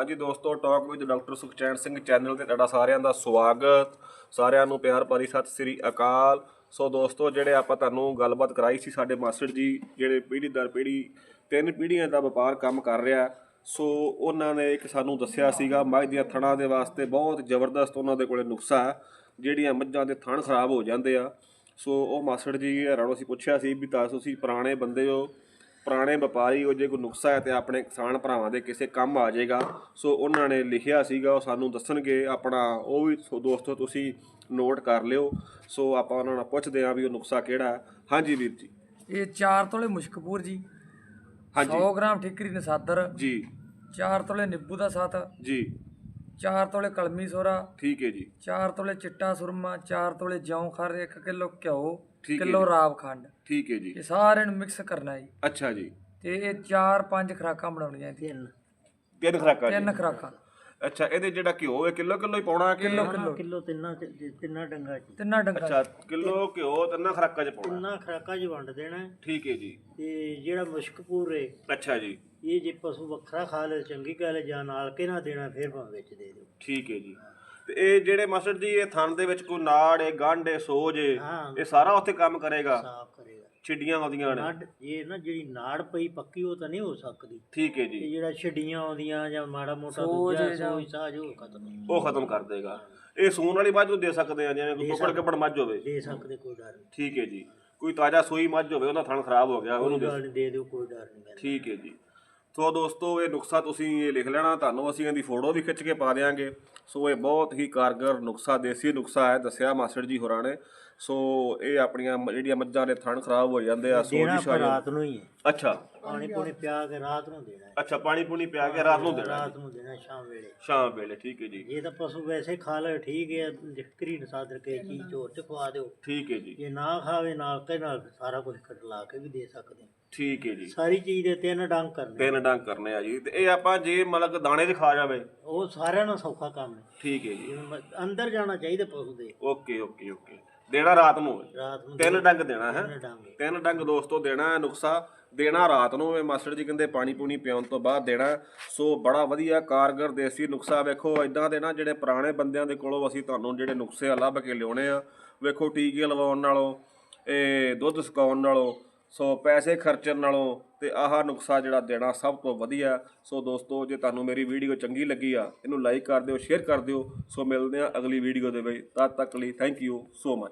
ਹਾਂਜੀ ਦੋਸਤੋ talk with doctor Sukhchain Singh channel ਤੇ ਤੁਹਾਡਾ ਸਾਰਿਆਂ ਦਾ ਸਵਾਗਤ। ਸਾਰਿਆਂ ਨੂੰ ਪਿਆਰ ਭਰੀ ਸਤਿ ਸ੍ਰੀ ਅਕਾਲ। ਸੋ ਦੋਸਤੋ, ਜਿਹੜੇ ਆਪਾਂ ਤੁਹਾਨੂੰ ਗੱਲਬਾਤ ਕਰਾਈ ਸੀ ਸਾਡੇ ਮਾਸਟਰ ਜੀ, ਜਿਹੜੇ ਪੀੜ੍ਹੀ ਦਰ ਪੀੜ੍ਹੀ, ਤਿੰਨ ਪੀੜ੍ਹੀਆਂ ਦਾ ਵਪਾਰ ਕੰਮ ਕਰ ਰਿਹਾ। ਸੋ ਉਹਨਾਂ ਨੇ ਇੱਕ ਸਾਨੂੰ ਦੱਸਿਆ ਸੀਗਾ, ਮੱਝ ਦੀਆਂ ਥਣਾਂ ਦੇ ਵਾਸਤੇ ਬਹੁਤ ਜ਼ਬਰਦਸਤ ਉਹਨਾਂ ਦੇ ਕੋਲੇ ਨੁਕਸਾ ਹੈ, ਜਿਹੜੀਆਂ ਮੱਝਾਂ ਦੇ ਥਣ ਖਰਾਬ ਹੋ ਜਾਂਦੇ ਆ। ਸੋ ਉਹ ਮਾਸਟਰ ਜੀ ਹਰਾਣੋ ਅਸੀਂ ਪੁੱਛਿਆ ਸੀ ਵੀ ਤਾਂ ਤੁਸੀਂ ਪੁਰਾਣੇ ਬੰਦੇ ਹੋ ਪੁਰਾਣੇ ਵਪਾਰੀ ਉਹ ਜੇ ਕੋਈ ਨੁਕਸਾ ਹੈ ਤੇ ਆਪਣੇ ਕਿਸਾਨ ਭਰਾਵਾਂ ਦੇ ਕਿਸੇ ਕੰਮ ਆ ਜਾਏਗਾ। ਸੋ ਉਹਨਾਂ ਨੇ ਲਿਖਿਆ ਸੀਗਾ ਉਹ ਸਾਨੂੰ ਦੱਸਣਗੇ ਆਪਣਾ ਉਹ ਵੀ ਸੋ ਦੋਸਤੋ ਤੁਸੀਂ ਨੋਟ ਕਰ ਲਿਓ। ਸੋ ਆਪਾਂ ਉਹਨਾਂ ਨਾਲ ਪੁੱਛਦੇ ਹਾਂ ਵੀ ਉਹ ਨੁਕਸਾ ਕਿਹੜਾ ਹੈ। ਹਾਂਜੀ ਵੀਰ ਜੀ। ਇਹ 4 ਤੋਲੇ ਮੁਸ਼ਕਪੂਰ ਜੀ। ਹਾਂਜੀ। 100 ਗ੍ਰਾਮ ਠਿਕਰੀ ਨਸਾਦਰ ਜੀ। 4 ਤੋਲੇ ਨਿੰਬੂ ਦਾ ਸਾਥ। ਜੀ। 4 ਤੋਲੇ ਕਲਮੀ ਸੋਰਾ ਠੀਕ ਹੈ ਜੀ। 4 ਤੋਲੇ ਚਿੱਟਾ ਸੁਰਮਾ 4 ਤੋਲੇ ਜੌਂ ਖਰ 1 ਕਿਲੋ ਘਿਓ ਕਿਲੋ। ਰਾਬ ਖੰਡ। ਠੀਕ ਹੈ ਜੀ। ਇਹ ਸਾਰਿਆਂ ਨੂੰ ਮਿਕਸ ਕਰਨਾ ਜੀ। ਅੱਛਾ ਜੀ। ਤੇ ਇਹ 4-5 ਖਰਾਕਾਂ ਬਣਾਉਣੀਆਂ ਇਹਦੀਆਂ ਤਿੰਨ। ਖਰਾਕਾਂ ਤਿੰਨ ਖਰਾਕਾਂ। ਅੱਛਾ ਇਹਦੇ ਜਿਹੜਾ ਘਿਓ ਹੈ ਕਿਲੋ ਕਿਲੋ ਹੀ ਪਾਉਣਾ ਕਿ ਕਿਲੋ? ਕਿਲੋ। ਕਿਲੋ ਤਿੰਨਾਂ ਤਿੰਨਾਂ ਡੰਗਾ ਚ। ਤਿੰਨਾਂ ਡੰਗਾਂ ਅੱਛਾ ਕਿਲੋ ਘਿਓ ਤਿੰਨਾਂ ਖਰਾਕਾਂ ਚ ਪਾਉਣਾ। ਤਿੰਨਾਂ ਖਰਾਕਾਂ ਚ ਵੰਡ ਦੇਣਾ ਹੈ। ਠੀਕ ਹੈ ਜੀ। ਤੇ ਜਿਹੜਾ ਮੁਸ਼ਕਪੂਰ ਏ ਅੱਛਾ ਜੀ। ਇਹ ਜੇ ਪਸ਼ੂ ਵੱਖਰਾ ਖਾ ਲੇ ਚੰਗੀ ਗੱਲ ਹੈ ਜਾਂ ਨਾਲ ਕੇ ਨਾ ਦੇਣਾ ਫਿਰ ਭਾਵੇਂ ਵਿੱਚ ਦੇ ਦਿਓ। ਠੀਕ ਹੈ ਜੀ। ਤੇ ਇਹ ਜਿਹੜੇ ਮਾਸਟਰ ਜੀ ਇਹ ਥਣ ਦੇ ਵਿੱਚ ਕੋਈ ਨਾੜ ਹੈ ਗੰਢ ਹੈ ਸੋਜ ਹੈ ਹਾਂ। ਇਹ ਸਾਰਾ ਉੱਥੇ ਕੰਮ ਕਰੇਗਾ? ਸਾਫ਼ ਕਰੇਗਾ। ਛਿੱਡੀਆਂ ਆਉਂਦੀਆਂ ਨੇ। ਨਾੜ ਇਹ ਨਾ ਜਿਹੜੀ ਨਾੜ ਪਈ ਪੱਕੀ ਉਹ ਤਾਂ ਨਹੀਂ ਹੋ ਸਕਦੀ। ਠੀਕ ਹੈ ਤੇ ਜੀ ਜਿਹੜਾ ਛੱਡੀਆਂ ਆਉਂਦੀਆਂ ਜਾਂ ਮਾੜਾ ਮੋਟਾ ਸੋਜ ਦੂਜਾ ਜਾਂ- ਸੋਜ ਸਾਜ ਉਹ ਖਤਮ ਉਹ ਖਤਮ ਕਰ ਦੇਗਾ। ਇਹ ਸੂਣ ਵਾਲੀ ਮੱਝ ਨੂੰ ਦੇ ਸਕਦੇ ਆ ਜਿਵੇਂ ਕੋਈ ਕੁੱਕੜ ਕੱਪੜ ਮੱਝ ਹੋਵੇ। ਦੇ ਸਕਦੇ ਕੋਈ ਡਰ ਨਹੀਂ। ਠੀਕ ਹੈ ਜੀ। ਕੋਈ ਤਾਜ਼ਾ ਸੂਈ ਮੱਝ ਹੋਵੇ ਉਹਦਾ ਥਣ ਖਰਾਬ ਹੋ ਗਿਆ ਉਹਨੂੰ ਕੋਈ ਦੇ ਗੱਲ ਨਹੀਂ ਦੇ ਦਿਓ ਕੋਈ ਡਰ ਨਹੀਂ ਠੀਕ ਹੈ ਜੀ। ਸੋ ਦੋਸਤੋ ਇਹ ਨੁਕਸਾ ਤੁਸੀਂ ਇਹ ਲਿਖ ਲੈਣਾ ਤੁਹਾਨੂੰ ਅਸੀਂ ਇਹਦੀ ਫੋਟੋ ਵੀ ਖਿੱਚ ਕੇ ਪਾ ਦੇਵਾਂਗੇ ਸੋ ਇਹ ਬਹੁਤ ਹੀ ਕਾਰਗਰ ਨੁਕਸਾ ਦੇਸੀ ਨੁਕਸਾ ਹੈ ਦੱਸਿਆ ਮਾਸਟਰ ਜੀ ਹੋਰਾਂ ਨੇ। ਸੋ ਇਹ ਆਪਣੀਆਂ ਮ- ਜਿਹੜੀਆਂ ਮੱਝਾਂ ਦੇ ਥਣ ਖਰਾਬ ਹੋ ਜਾਂਦੇ ਆ ਦੇਣਾ ਸੋਜੀ ਪਰ ਸ਼ਾਜੀ ਰਾਤ ਨੂੰ ਹੀ ਹੈ। ਅੱਛਾ। ਪਾਣੀ ਪੂਣੀ ਪਿਆ ਕੇ ਰਾਤ ਨੂੰ ਦੇਣਾ ਹੈ। ਅੱਛਾ ਪਾਣੀ ਪੂਣੀ ਪਿਆ ਕੇ ਰਾਤ ਨੂੰ ਦੇਣਾ ਰਾਤ ਨੂੰ ਦੇਣਾ ਸ਼ਾਮ ਵੇਲੇ। ਸ਼ਾਮ ਵੇਲੇ ਠੀਕ ਹੈ ਜੀ। ਜੇ ਤਾਂ ਪਸ਼ੂ ਵੈਸੇ ਖਾ ਲੈ ਠੀਕ ਹੈ ਜ਼ਿਕਰੀ ਨਸਾਦਰ ਕੇ ਚੀਜ਼ ਚੋਰ ਚ ਖਵਾ ਦਿਓ। ਠੀਕ ਹੈ ਜੀ। ਜੇ ਨਾ ਖਾਵੇ ਨਾਲ ਕੇ ਨਾਲ ਸਾਰਾ ਕੁਝ ਕੱਟ ਲਾ ਕੇ ਵੀ ਦੇ ਸਕਦੇ ਹਾਂ। ਠੀਕ ਹੈ ਜੀ। ਸਾਰੀ ਚੀਜ਼ ਦੇ ਤਿੰਨ ਡੰਗ ਕਰਨੇ ਤਿੰਨ ਡੰਗ ਕਰਨੇ ਆ ਜੀ। ਤੇ ਇਹ ਆਪਾਂ ਜੇ ਮਤਲਬ ਕਿ ਦਾਣੇ 'ਚ ਖਾ ਜਾਵੇ। ਉਹ ਸਾਰਿਆਂ ਨੂੰ ਸੌਖਾ ਕੰਮ ਹੈ। ਠੀਕ ਹੈ ਜੀ। ਜਿਵੇਂ ਮ- ਅੰਦਰ ਜਾਣਾ ਚਾਹੀਦਾ ਪਸ਼ੂ ਦੇ। Okay okay okay. ਦੇਣਾ ਰਾਤ ਨੂੰ ਹੈ। ਰਾਤ ਨੂੰ ਤਿੰਨ ਡੰਗ ਦੇਣਾ ਹੈ? ਤਿੰਨ ਡੰਗ। ਤਿੰਨ ਡੰਗ ਦੋਸਤੋ ਦੇਣਾ ਹੈ ਨੁਕਸਾ। ਦੇਣਾ ਰਾਤ ਨੂੰ ਇਹ ਮਾਸਟਰ ਜੀ ਕਹਿੰਦੇ ਪਾਣੀ ਪੂਣੀ ਪਿਆਉਣ ਤੋਂ ਬਾਅਦ ਦੇਣਾ। ਸੋ ਬੜਾ ਵਧੀਆ ਕਾਰਗਰ ਦੇਸੀ ਨੁਕਸਾ ਵੇਖੋ ਇਦਾਂ ਦੇ ਨਾ ਜਿਹੜੇ ਪੁਰਾਣੇ ਬੰਦਿਆਂ ਦੇ ਕੋਲੋਂ ਅਸੀਂ ਤੁਹਾਨੂੰ ਜਿਹੜੇ ਨੁਕਸੇ ਲੱਭ ਕੇ ਲਿਆਉਣੇ ਆ। ਵੇਖੋ ਟੀਕੇ ਲਵਾਉਣ ਨਾਲੋਂ ਇਹ ਦੁੱਧ ਸੁਕਾਉਣ ਨਾਲੋਂ ਸੋ ਪੈਸੇ ਖਰਚਣ ਨਾਲੋਂ ਤੇ ਆਹ ਨੁਕਸਾ ਜਿਹੜਾ ਦੇਣਾ ਸਭ ਤੋਂ ਵਧੀਆ ਸੋ ਦੋਸਤੋ ਜੇ ਤੁਹਾਨੂੰ ਮੇਰੀ ਵੀਡੀਓ ਚੰਗੀ ਲੱਗੀ ਆ ਇਹਨੂੰ ਲਾਈਕ ਕਰ ਦਿਓ ਸ਼ੇਅਰ ਕਰ ਦਿਓ। ਸੋ ਮਿਲਦੇ ਆ ਅਗਲੀ ਵੀਡੀਓ ਦੇ ਵਿੱਚ। ਤਦ ਤੱਕ ਲਈ ਥੈਂਕ ਯੂ ਸੋ ਮਚ